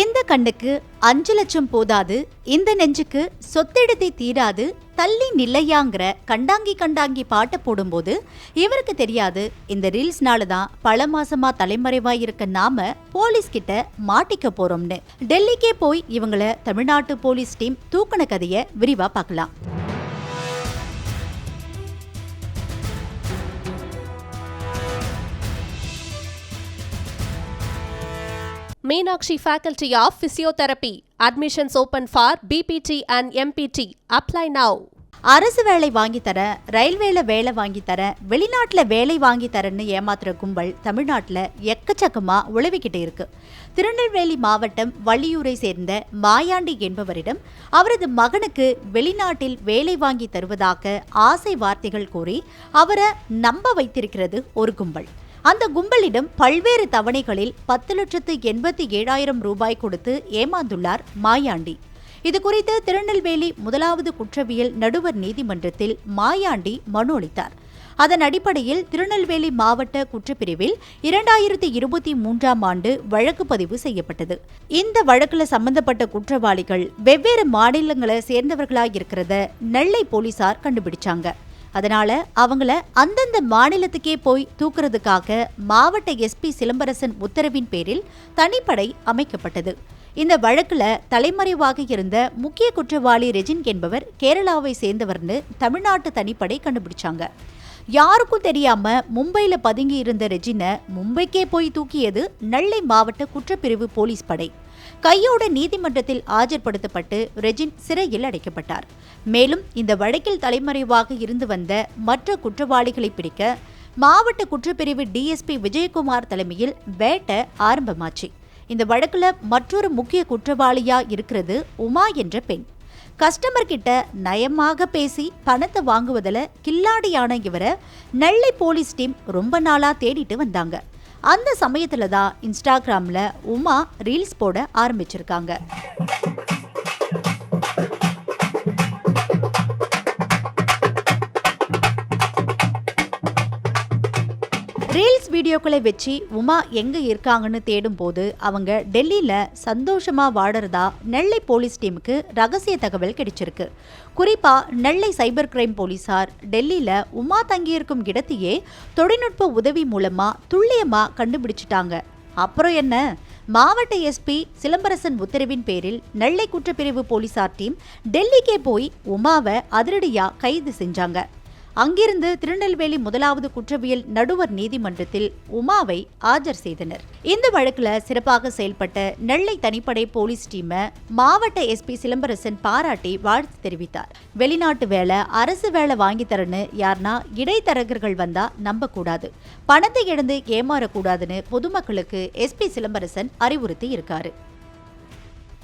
இந்த கண்ணுக்கு அஞ்சு லட்சம் போதாது இந்த நெஞ்சுக்கு சொத்தெடுத்தே தீராது தள்ளி நில்லையாங்கிற கண்டாங்கி கண்டாங்கி பாட்டை போடும்போது இவருக்கு தெரியாது இந்த ரீல்ஸ்னால தான் பல மாசமா தலைமறைவாய் இருக்க நாம போலீஸ் கிட்ட மாட்டிக்க போறோம்னு. டெல்லிக்கே போய் இவங்கள தமிழ்நாட்டு போலீஸ் டீம் தூக்குன கதையை விரிவா பார்க்கலாம். Meenakshi faculty of physiotherapy admissions open for BPT and MPT apply now அரசு வேலை வாங்கி தர ரயில்வேல வேலை வாங்கி தர வெளிநாட்டில் வேலை வாங்கி தரன்னு ஏமாத்துற கும்பல் தமிழ்நாட்டில் எக்கச்சக்கமாக உழவிக்கிட்டு இருக்கு. திருநெல்வேலி மாவட்டம் வள்ளியூரை சேர்ந்த மாயாண்டி என்பவரிடம் அவரது மகனுக்கு வெளிநாட்டில் வேலை வாங்கி தருவதாக ஆசை வார்த்தைகள் கூறி அவரை நம்ப வைத்திருக்கிறது ஒரு கும்பல். அந்த கும்பலிடம் பல்வேறு தவணைகளில் பத்து லட்சத்து எண்பத்தி ஏழாயிரம் ரூபாய் கொடுத்து ஏமாந்துள்ளார் மாயாண்டி. இது குறித்து திருநெல்வேலி முதலாவது குற்றவியல் நடுவர் நீதிமன்றத்தில் மாயாண்டி மனு அளித்தார். அதன் அடிப்படையில் திருநெல்வேலி மாவட்ட குற்றப்பிரிவில் இரண்டாயிரத்தி இருபத்தி மூன்றாம் ஆண்டு வழக்கு பதிவு செய்யப்பட்டது. இந்த வழக்கில் சம்பந்தப்பட்ட குற்றவாளிகள் வெவ்வேறு மாநிலங்களை சேர்ந்தவர்களாக இருக்கிறத நெல்லை போலீசார் கண்டுபிடிச்சாங்க. அதனால அவங்கள அந்தந்த மாநிலத்துக்கே போய் தூக்குறதுக்காக மாவட்ட எஸ்பி சிலம்பரசன் உத்தரவின் பேரில் தனிப்படை அமைக்கப்பட்டது. இந்த வழக்கில் தலைமறைவாக இருந்த முக்கிய குற்றவாளி ரெஜின் என்பவர் கேரளாவை சேர்ந்தவர்னு தமிழ்நாட்டு தனிப்படை கண்டுபிடிச்சாங்க. யாருக்கும் தெரியாம மும்பையில பதுங்கி இருந்த ரெஜினை மும்பைக்கே போய் தூக்கியது நெல்லை மாவட்ட குற்றப்பிரிவு போலீஸ் படை. கையோட நீதிமன்றத்தில் ஆஜர்படுத்தப்பட்டு ரெஜின் சிறையில் அடைக்கப்பட்டார். மேலும் இந்த வழக்கில் தலைமறைவாக இருந்து வந்த மற்ற குற்றவாளிகளை பிடிக்க மாவட்ட குற்றப்பிரிவு டிஎஸ்பி விஜயகுமார் தலைமையில் வேட்டை ஆரம்பமாச்சு. இந்த வழக்கில் மற்றொரு முக்கிய குற்றவாளியா இருக்கிறது உமா என்ற பெண். கஸ்டமர் கிட்ட நயமாக பேசி பணத்தை வாங்குவதில் கில்லாடியான இவரை நெல்லை போலீஸ் டீம் ரொம்ப நாளா தேடிட்டு வந்தாங்க. அந்த சமயத்தில் தான் இன்ஸ்டாகிராம்ல உமா ரீல்ஸ் போட ஆரம்பிச்சிருக்காங்க. ரீல்ஸ் வீடியோக்களை வச்சு உமா எங்கே இருக்காங்கன்னு தேடும்போது அவங்க டெல்லியில் சந்தோஷமாக வாடுறதா நெல்லை போலீஸ் டீமுக்கு ரகசிய தகவல் கிடைச்சிருக்கு. குறிப்பாக நெல்லை சைபர் கிரைம் போலீசார் டெல்லியில் உமா தங்கியிருக்கும் இடத்தையே தொழில்நுட்ப உதவி மூலமாக துல்லியமாக கண்டுபிடிச்சிட்டாங்க. அப்புறம் என்ன? மாவட்ட எஸ்பி சிலம்பரசன் உத்தரவின் பேரில் நெல்லை குற்றப்பிரிவு போலீசார் டீம் டெல்லிக்கே போய் உமாவை அதிரடியாக கைது செஞ்சாங்க. அங்கிருந்து திருநெல்வேலி முதலாவது குற்றவியல் நடுவர் நீதிமன்றத்தில் உமாவை ஆஜர் செய்தனர். இந்த வழக்குல சிறப்பாக செயல்பட்ட நெல்லை தனிப்படை போலீஸ் டீமை மாவட்ட எஸ்பி சிலம்பரசன் பாராட்டி வாழ்த்து தெரிவித்தார். வெளிநாட்டு வேலை அரசு வேலை வாங்கி தரன்னு யார்னா இடைத்தரகர்கள் வந்தா நம்ப கூடாது பணத்தை இழந்து ஏமாறக்கூடாதுன்னு பொதுமக்களுக்கு எஸ்பி சிலம்பரசன் அறிவுறுத்தி இருக்காரு.